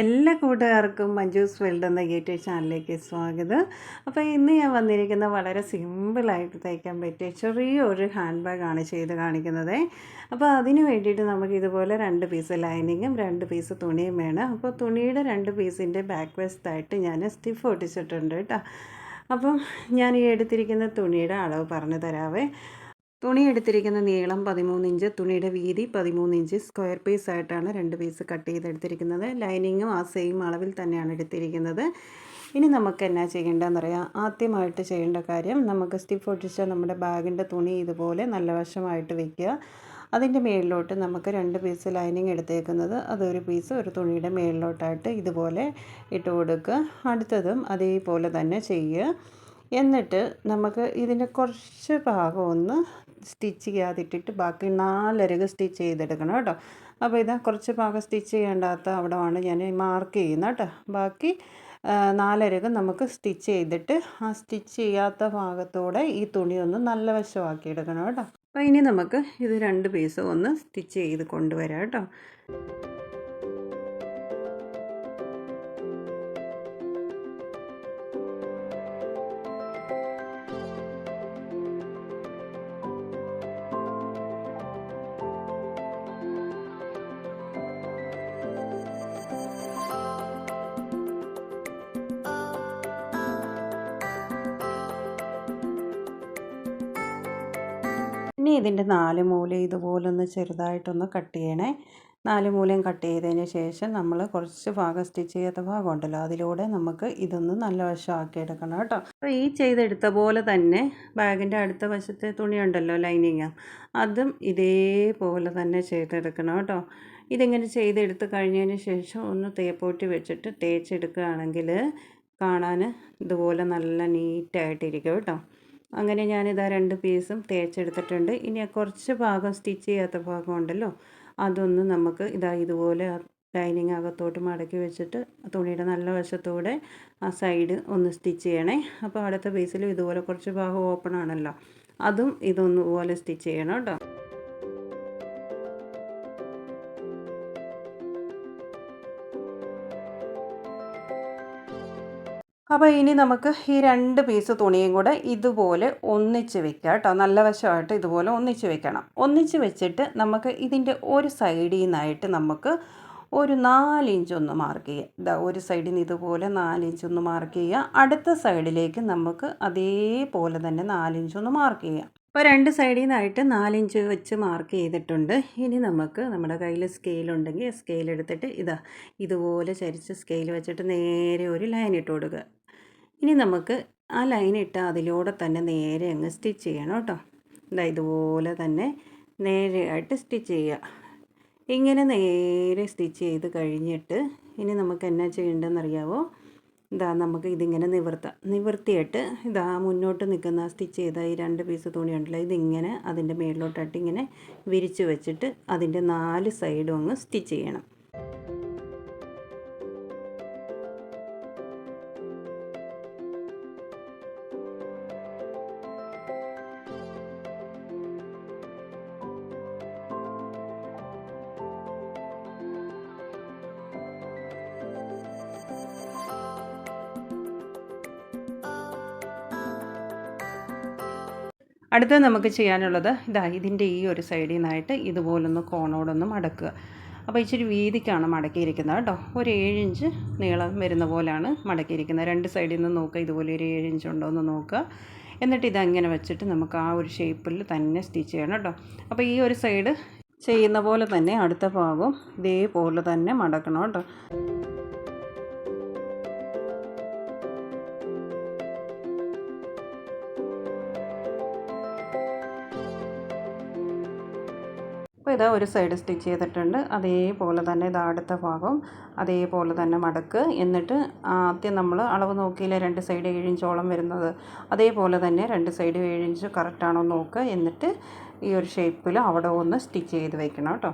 എല്ലാ കൂട്ടുകാർക്കും മഞ്ജൂസ് വേൾഡ് എന്ന യൂട്യൂബ് ചാനലിലേക്ക് സ്വാഗതം. അപ്പോൾ ഇന്ന് ഞാൻ വന്നിരിക്കുന്ന വളരെ സിമ്പിളായിട്ട് തയ്ക്കാൻ പറ്റിയ ചെറിയൊരു ഹാൻഡ് ബാഗാണ് ചെയ്ത് കാണിക്കുന്നത്. അപ്പോൾ അതിന് വേണ്ടിയിട്ട് നമുക്ക് ഇതുപോലെ രണ്ട് പീസ് ലൈനിങ്ങും രണ്ട് പീസ് തുണിയും വേണം. അപ്പോൾ തുണിയുടെ രണ്ട് പീസിന്റെ ബാക്ക് വെസ്റ്റായിട്ട് ഞാൻ സ്റ്റിഫ് ഒട്ടിച്ചിട്ടുണ്ട് കേട്ടോ. അപ്പം ഞാൻ ഈ എടുത്തിരിക്കുന്ന തുണിയുടെ അളവ് പറഞ്ഞു തരാവേ. തുണി എടുത്തിരിക്കുന്ന നീളം പതിമൂന്ന് ഇഞ്ച് തുണിയുടെ വീതി പതിമൂന്ന് ഇഞ്ച് സ്ക്വയർ പീസ് ആയിട്ടാണ് രണ്ട് പീസ് കട്ട് ചെയ്തെടുത്തിരിക്കുന്നത്. ലൈനിങ്ങും ആ സെയിം അളവിൽ തന്നെയാണ് എടുത്തിരിക്കുന്നത്. ഇനി നമുക്ക് എന്നാ ചെയ്യേണ്ടതെന്ന് പറയാം ആദ്യമായിട്ട് ചെയ്യേണ്ട കാര്യം നമുക്ക് സ്റ്റിഫ് ഒട്ടിച്ച നമ്മുടെ ബാഗിന്റെ തുണി ഇതുപോലെ നല്ല വശമായിട്ട് വയ്ക്കുക അതിന്റെ മേളിലോട്ട് നമുക്ക് രണ്ട് പീസ് ലൈനിങ് എടുത്തേക്കുന്നത്. അതൊരു പീസ് ഒരു തുണിയുടെ മേളിലോട്ടായിട്ട് ഇതുപോലെ ഇട്ട് കൊടുക്കുക. അടുത്തതും അതേപോലെ തന്നെ ചെയ്യുക. എന്നിട്ട് നമുക്ക് ഇതിന്റെ കുറച്ച് ഭാഗം ഒന്ന് സ്റ്റിച്ച് ചെയ്യാതിട്ടിട്ട് ബാക്കി നാലരക് സ്റ്റിച്ച് ചെയ്തെടുക്കണം കേട്ടോ. അപ്പോൾ ഇതാ കുറച്ച് ഭാഗം സ്റ്റിച്ച് ചെയ്യേണ്ടാത്ത അവിടമാണ് ഞാൻ മാർക്ക് ചെയ്യുന്നത് കേട്ടോ. ബാക്കി നാലരക് നമുക്ക് സ്റ്റിച്ച് ചെയ്തിട്ട് ആ സ്റ്റിച്ച് ചെയ്യാത്ത ഭാഗത്തൂടെ ഈ തുണി ഒന്ന് നല്ല വശമാക്കി എടുക്കണം കേട്ടോ. അപ്പോൾ ഇനി നമുക്ക് ഇത് രണ്ട് പീസ് ഒന്ന് സ്റ്റിച്ച് ചെയ്ത് കൊണ്ടുവരാം കേട്ടോ. ഇനി ഇതിന്റെ നാല് മൂല ഇതുപോലെ ഒന്ന് ചെറുതായിട്ടൊന്ന് കട്ട് ചെയ്യണേ. നാല് മൂലയും കട്ട് ചെയ്തതിന് ശേഷം നമ്മൾ കുറച്ച് ഭാഗം സ്റ്റിച്ച് ചെയ്യാത്ത ഭാഗം ഉണ്ടല്ലോ അതിലൂടെ നമുക്ക് ഇതൊന്ന് നല്ല വശമാക്കി എടുക്കണം കേട്ടോ. അപ്പോൾ ഈ ചെയ്തെടുത്ത പോലെ തന്നെ ബാഗിന്റെ അടുത്ത വശത്തെ തുണി ഉണ്ടല്ലോ ലൈനിങ്. അതും ഇതേപോലെ തന്നെ ചെയ്തെടുക്കണം കേട്ടോ. ഇതിങ്ങനെ ചെയ്തെടുത്ത് കഴിഞ്ഞതിന് ശേഷം ഒന്ന് തേപ്പോട്ടി വെച്ചിട്ട് തേച്ചെടുക്കുകയാണെങ്കിൽ കാണാൻ ഇതുപോലെ നല്ല നീറ്റായിട്ടിരിക്കും കേട്ടോ. അങ്ങനെ ഞാനിതാ രണ്ട് പീസും തേച്ചെടുത്തിട്ടുണ്ട്. ഇനി കുറച്ച് ഭാഗം സ്റ്റിച്ച് ചെയ്യാത്ത ഭാഗം ഉണ്ടല്ലോ അതൊന്ന് നമുക്ക് ഇതാ ഇതുപോലെ ലൈനിങ് അകത്തോട്ട് മടക്കി വെച്ചിട്ട് തുണിയുടെ നല്ല വശത്തൂടെ ആ സൈഡ് ഒന്ന് സ്റ്റിച്ച് ചെയ്യണേ. അപ്പോൾ അടുത്ത പീസിലും ഇതുപോലെ കുറച്ച് ഭാഗം ഓപ്പൺ ആണല്ലോ അതും ഇതൊന്നുപോലെ സ്റ്റിച്ച് ചെയ്യണം കേട്ടോ. അപ്പോൾ ഇനി നമുക്ക് ഈ രണ്ട് പീസ് തുണിയും കൂടെ ഇതുപോലെ ഒന്നിച്ച് വെക്കുക കേട്ടോ. നല്ല വശമായിട്ട് ഇതുപോലെ ഒന്നിച്ച് വെക്കണം. ഒന്നിച്ച് വെച്ചിട്ട് നമുക്ക് ഇതിന്റെ ഒരു സൈഡിൽ നിന്നായിട്ട് നമുക്ക് ഒരു നാലിഞ്ച് ഒന്ന് മാർക്ക് ചെയ്യുക ഇതാ ഒരു സൈഡിൽ നിന്ന് ഇതുപോലെ നാലിഞ്ച് ഒന്ന് മാർക്ക് ചെയ്യുക അടുത്ത സൈഡിലേക്ക് നമുക്ക് അതേപോലെ തന്നെ നാലിഞ്ച് ഒന്ന് മാർക്ക് ചെയ്യുക അപ്പോൾ രണ്ട് സൈഡിൽ നിന്നായിട്ട് നാലിഞ്ച് വെച്ച് മാർക്ക് ചെയ്തിട്ടുണ്ട്. ഇനി നമുക്ക് നമ്മുടെ കയ്യിൽ സ്കെയിലുണ്ടെങ്കിൽ സ്കെയിൽ എടുത്തിട്ട് ഇതാ ഇതുപോലെ ചരിച്ച് സ്കെയിൽ വെച്ചിട്ട് നേരെ ഒരു ലൈൻ ഇട്ട് കൊടുക്കുക. ഇനി നമുക്ക് ആ ലൈൻ ഇട്ട് അതിലൂടെ തന്നെ നേരെ അങ്ങ് സ്റ്റിച്ച് ചെയ്യണം കേട്ടോ. ഇതാ ഇതുപോലെ തന്നെ നേരെയായിട്ട് സ്റ്റിച്ച് ചെയ്യുക. ഇങ്ങനെ നേരെ സ്റ്റിച്ച് ചെയ്ത് കഴിഞ്ഞിട്ട് ഇനി നമുക്ക് എന്നാ ചെയ്യേണ്ടതെന്നറിയാവോ ഇതാ നമുക്ക് ഇതിങ്ങനെ നിവർത്താം നിവർത്തിയിട്ട് ഇതാ മുന്നോട്ട് നിൽക്കുന്ന സ്റ്റിച്ച് ചെയ്ത ഈ രണ്ട് പീസ് തുണി ഉണ്ടല്ലോ ഇതിങ്ങനെ അതിന്റെ മേളിലോട്ടായിട്ട് ഇങ്ങനെ വിരിച്ച് വെച്ചിട്ട് അതിന്റെ നാല് സൈഡും അങ്ങ് സ്റ്റിച്ച് ചെയ്യണം. അടുത്തത് നമുക്ക് ചെയ്യാനുള്ളത് ഇതാ ഇതിന്റെ ഈ ഒരു സൈഡിൽ നിന്നായിട്ട് ഇതുപോലൊന്ന് കോണോടൊന്ന് മടക്കുക. അപ്പോൾ ഇച്ചിരി വീതിക്കാണ് മടക്കിയിരിക്കുന്നത് കേട്ടോ. ഒരു ഏഴ് ഇഞ്ച് നീളം വരുന്ന പോലെയാണ് മടക്കിയിരിക്കുന്നത്. രണ്ട് സൈഡിൽ നിന്ന് നോക്കുക ഇതുപോലെ ഒരു ഏഴ് ഇഞ്ച് ഉണ്ടോ എന്ന് നോക്കുക. എന്നിട്ട് ഇതങ്ങനെ വെച്ചിട്ട് നമുക്ക് ആ ഒരു ഷേപ്പിൽ തന്നെ സ്റ്റിച്ച് ചെയ്യണം കേട്ടോ. അപ്പോൾ ഈ ഒരു സൈഡ് ചെയ്യുന്ന പോലെ തന്നെ അടുത്ത ഭാഗവും ഇതേപോലെ തന്നെ മടക്കണം കേട്ടോ. അപ്പോൾ ഇത് ഒരു സൈഡ് സ്റ്റിച്ച് ചെയ്തിട്ടുണ്ട്. അതേപോലെ തന്നെ ഇത് അടുത്ത ഭാഗം അതേപോലെ തന്നെ മടക്ക്. എന്നിട്ട് ആദ്യം നമ്മൾ അളവ് നോക്കിയില്ലേ രണ്ട് സൈഡ് ഏഴിഞ്ചോളം വരുന്നത്. അതേപോലെ തന്നെ രണ്ട് സൈഡ് ഏഴിഞ്ച് കറക്റ്റാണോ നോക്കുക എന്നിട്ട് ഈ ഒരു ഷേപ്പിൽ അവിടെ ഒന്ന് സ്റ്റിച്ച് ചെയ്ത് വെക്കണം കേട്ടോ.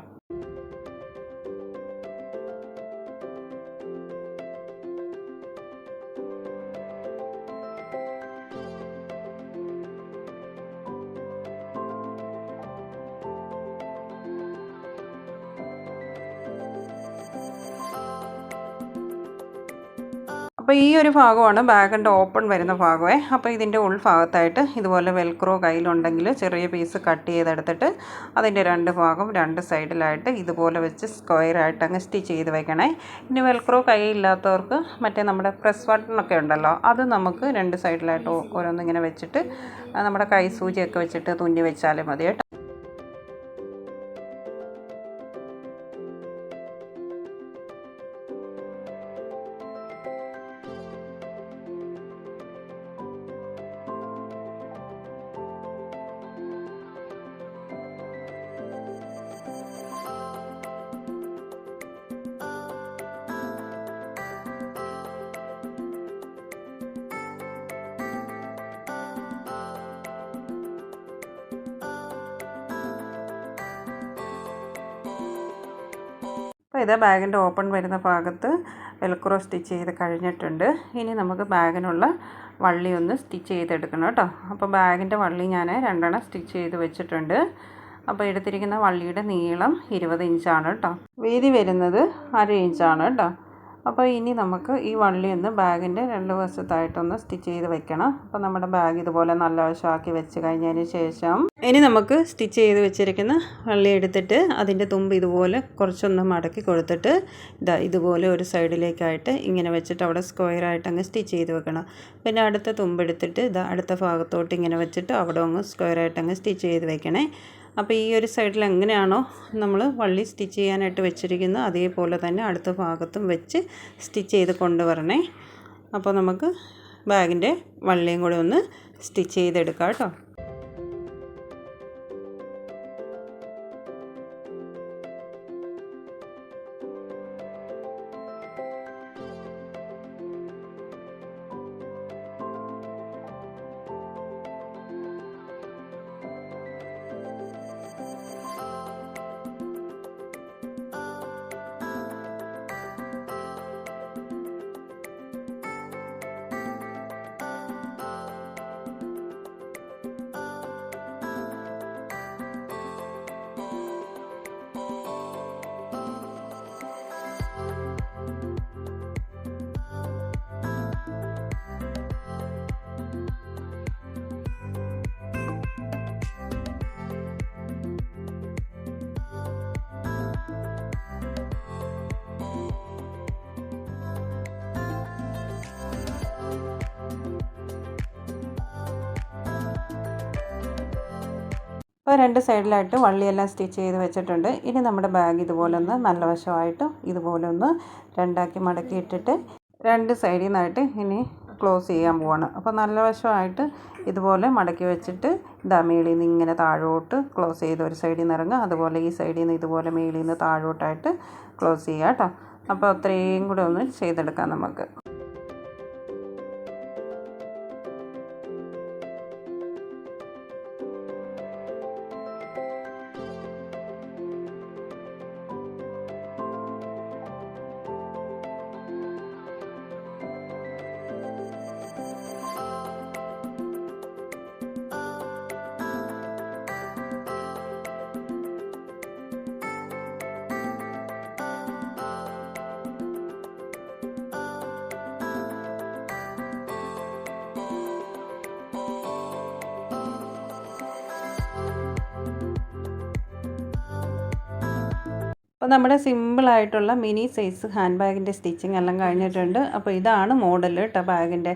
അപ്പോൾ ഈ ഒരു ഭാഗമാണ് ബാഗിന്റെ ഓപ്പൺ വരുന്ന ഭാഗമേ. അപ്പോൾ ഇതിന്റെ ഉൾഭാഗത്തായിട്ട് ഇതുപോലെ വെൽക്രോ കയ്യിലുണ്ടെങ്കിൽ ചെറിയ പീസ് കട്ട് ചെയ്തെടുത്തിട്ട് അതിന്റെ രണ്ട് ഭാഗം രണ്ട് സൈഡിലായിട്ട് ഇതുപോലെ വെച്ച് സ്ക്വയറായിട്ട് അങ്ങ് സ്റ്റിച്ച് ചെയ്ത് വെക്കണേ. ഇനി വെൽക്രോ കൈയില്ലാത്തവർക്ക് മറ്റേ നമ്മുടെ പ്രസ് ബട്ടണൊക്കെ ഉണ്ടല്ലോ അത് നമുക്ക് രണ്ട് സൈഡിലായിട്ട് ഓരോന്നിങ്ങനെ വെച്ചിട്ട് നമ്മുടെ കൈ സൂചിയൊക്കെ വെച്ചിട്ട് തുന്നി വെച്ചാലും മതി കേട്ടോ. അപ്പോൾ ഇത് ബാഗിന്റെ ഓപ്പൺ വരുന്ന ഭാഗത്ത് വെൽക്രോ സ്റ്റിച്ച് ചെയ്ത് കഴിഞ്ഞിട്ടുണ്ട്. ഇനി നമുക്ക് ബാഗിനുള്ള വള്ളി ഒന്ന് സ്റ്റിച്ച് ചെയ്തെടുക്കണം കേട്ടോ. അപ്പോൾ ബാഗിന്റെ വള്ളി ഞാൻ രണ്ടെണ്ണം സ്റ്റിച്ച് ചെയ്ത് വെച്ചിട്ടുണ്ട്. അപ്പോൾ എടുത്തിരിക്കുന്ന വള്ളിയുടെ നീളം ഇരുപത് ഇഞ്ചാണ് കേട്ടോ. വീതി വരുന്നത് അര ഇഞ്ചാണ് കേട്ടോ. അപ്പോൾ ഇനി നമുക്ക് ഈ വള്ളി ഒന്ന് ബാഗിന്റെ രണ്ട് വശത്തായിട്ടൊന്ന് സ്റ്റിച്ച് ചെയ്ത് വെക്കണം. അപ്പോൾ നമ്മുടെ ബാഗ് ഇതുപോലെ നല്ല വശമാക്കി വെച്ച് കഴിഞ്ഞതിന് ശേഷം ഇനി നമുക്ക് സ്റ്റിച്ച് ചെയ്ത് വെച്ചിരിക്കുന്ന വള്ളി എടുത്തിട്ട് അതിന്റെ തുമ്പ് ഇതുപോലെ കുറച്ചൊന്ന് മടക്കി കൊടുത്തിട്ട് ഇതാ ഇതുപോലെ ഒരു സൈഡിലേക്കായിട്ട് ഇങ്ങനെ വെച്ചിട്ട് അവിടെ സ്ക്വയറായിട്ട് അങ്ങ് സ്റ്റിച്ച് ചെയ്ത് വെക്കണം. പിന്നെ അടുത്ത തുമ്പ് എടുത്തിട്ട് ഇതാ അടുത്ത ഭാഗത്തോട്ട് ഇങ്ങനെ വെച്ചിട്ട് അവിടെ അങ്ങ് സ്ക്വയറായിട്ട് അങ്ങ് സ്റ്റിച്ച് ചെയ്ത് വെക്കണേ. അപ്പോൾ ഈ ഒരു സൈഡിൽ എങ്ങനെയാണോ നമ്മൾ വള്ളി സ്റ്റിച്ച് ചെയ്യാനായിട്ട് വെച്ചിരിക്കുന്നത് അതേപോലെ തന്നെ അടുത്ത ഭാഗത്തും വെച്ച് സ്റ്റിച്ച് ചെയ്ത് കൊണ്ടുവരണേ. അപ്പോൾ നമുക്ക് ബാഗിന്റെ വള്ളിയും കൂടെ ഒന്ന് സ്റ്റിച്ച് ചെയ്തെടുക്കാം കേട്ടോ. അപ്പോൾ രണ്ട് സൈഡിലായിട്ട് വള്ളിയെല്ലാം സ്റ്റിച്ച് ചെയ്ത് വെച്ചിട്ടുണ്ട്. ഇനി നമ്മുടെ ബാഗ് ഇതുപോലെ ഒന്ന് നല്ല വശമായിട്ട് ഇതുപോലെ ഒന്ന് രണ്ടാക്കി മടക്കി ഇട്ടിട്ട് രണ്ട് സൈഡിൽ നിന്നായിട്ട് ഇനി ക്ലോസ് ചെയ്യാൻ പോവാണ്. അപ്പോൾ നല്ല വശമായിട്ട് ഇതുപോലെ മടക്കി വെച്ചിട്ട് ഇതാ മേളിൽ നിന്ന് ഇങ്ങനെ താഴോട്ട് ക്ലോസ് ചെയ്ത് ഒരു സൈഡിൽ നിന്ന് ഇറങ്ങുക. അതുപോലെ ഈ സൈഡിൽ നിന്ന് ഇതുപോലെ മേളിൽ നിന്ന് താഴോട്ടായിട്ട് ക്ലോസ് ചെയ്യുക കേട്ടോ. അപ്പോൾ അത്രയും കൂടെ ഒന്ന് ചെയ്തെടുക്കാം നമുക്ക്. അപ്പോൾ നമ്മുടെ സിമ്പിളായിട്ടുള്ള മിനി സൈസ് ഹാൻഡ് ബാഗിന്റെ സ്റ്റിച്ചിങ് എല്ലാം കഴിഞ്ഞിട്ടുണ്ട്. അപ്പോൾ ഇതാണ് മോഡൽ കേട്ടോ ബാഗിന്റെ.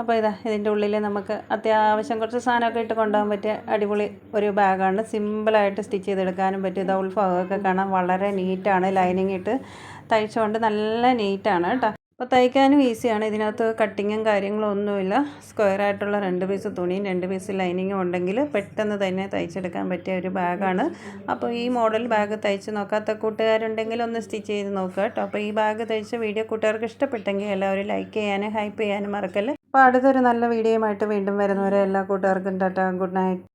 അപ്പോൾ ഇതാ ഇതിന്റെ ഉള്ളിൽ നമുക്ക് അത്യാവശ്യം കുറച്ച് സാധനമൊക്കെ ഇട്ട് കൊണ്ടുപോകാൻ പറ്റിയ അടിപൊളി ഒരു ബാഗാണ്. സിമ്പിളായിട്ട് സ്റ്റിച്ച് ചെയ്തെടുക്കാനും പറ്റും ഇതാ ഉൾഭാഗമൊക്കെ കാണാൻ വളരെ നീറ്റാണ് ലൈനിങ് ഇട്ട് തയ്ച്ചുകൊണ്ട് നല്ല നീറ്റാണ് കേട്ടോ. അപ്പോൾ തയ്ക്കാനും ഈസിയാണ്. ഇതിനകത്ത് കട്ടിങ്ങും കാര്യങ്ങളും ഒന്നുമില്ല. സ്ക്വയർ ആയിട്ടുള്ള രണ്ട് പീസ് തുണിയും രണ്ട് പീസ് ലൈനിങ്ങും ഉണ്ടെങ്കിൽ പെട്ടെന്ന് തന്നെ തയ്ച്ചെടുക്കാൻ പറ്റിയ ഒരു ബാഗാണ്. അപ്പോൾ ഈ മോഡൽ ബാഗ് തയ്ച്ച് നോക്കാത്ത കൂട്ടുകാരുണ്ടെങ്കിൽ ഒന്ന് സ്റ്റിച്ച് ചെയ്ത് നോക്കുക കേട്ടോ. അപ്പോൾ ഈ ബാഗ് തയ്ച്ച വീഡിയോ കൂട്ടുകാർക്ക് ഇഷ്ടപ്പെട്ടെങ്കിൽ എല്ലാവരും ലൈക്ക് ചെയ്യാനും ഹൈപ്പ് ചെയ്യാനും മറക്കല്ലേ. അപ്പോൾ അടുത്തൊരു നല്ല വീഡിയോയുമായിട്ട് വീണ്ടും വരുന്നവരെ എല്ലാ കൂട്ടുകാർക്കും ടാറ്റ. Good night.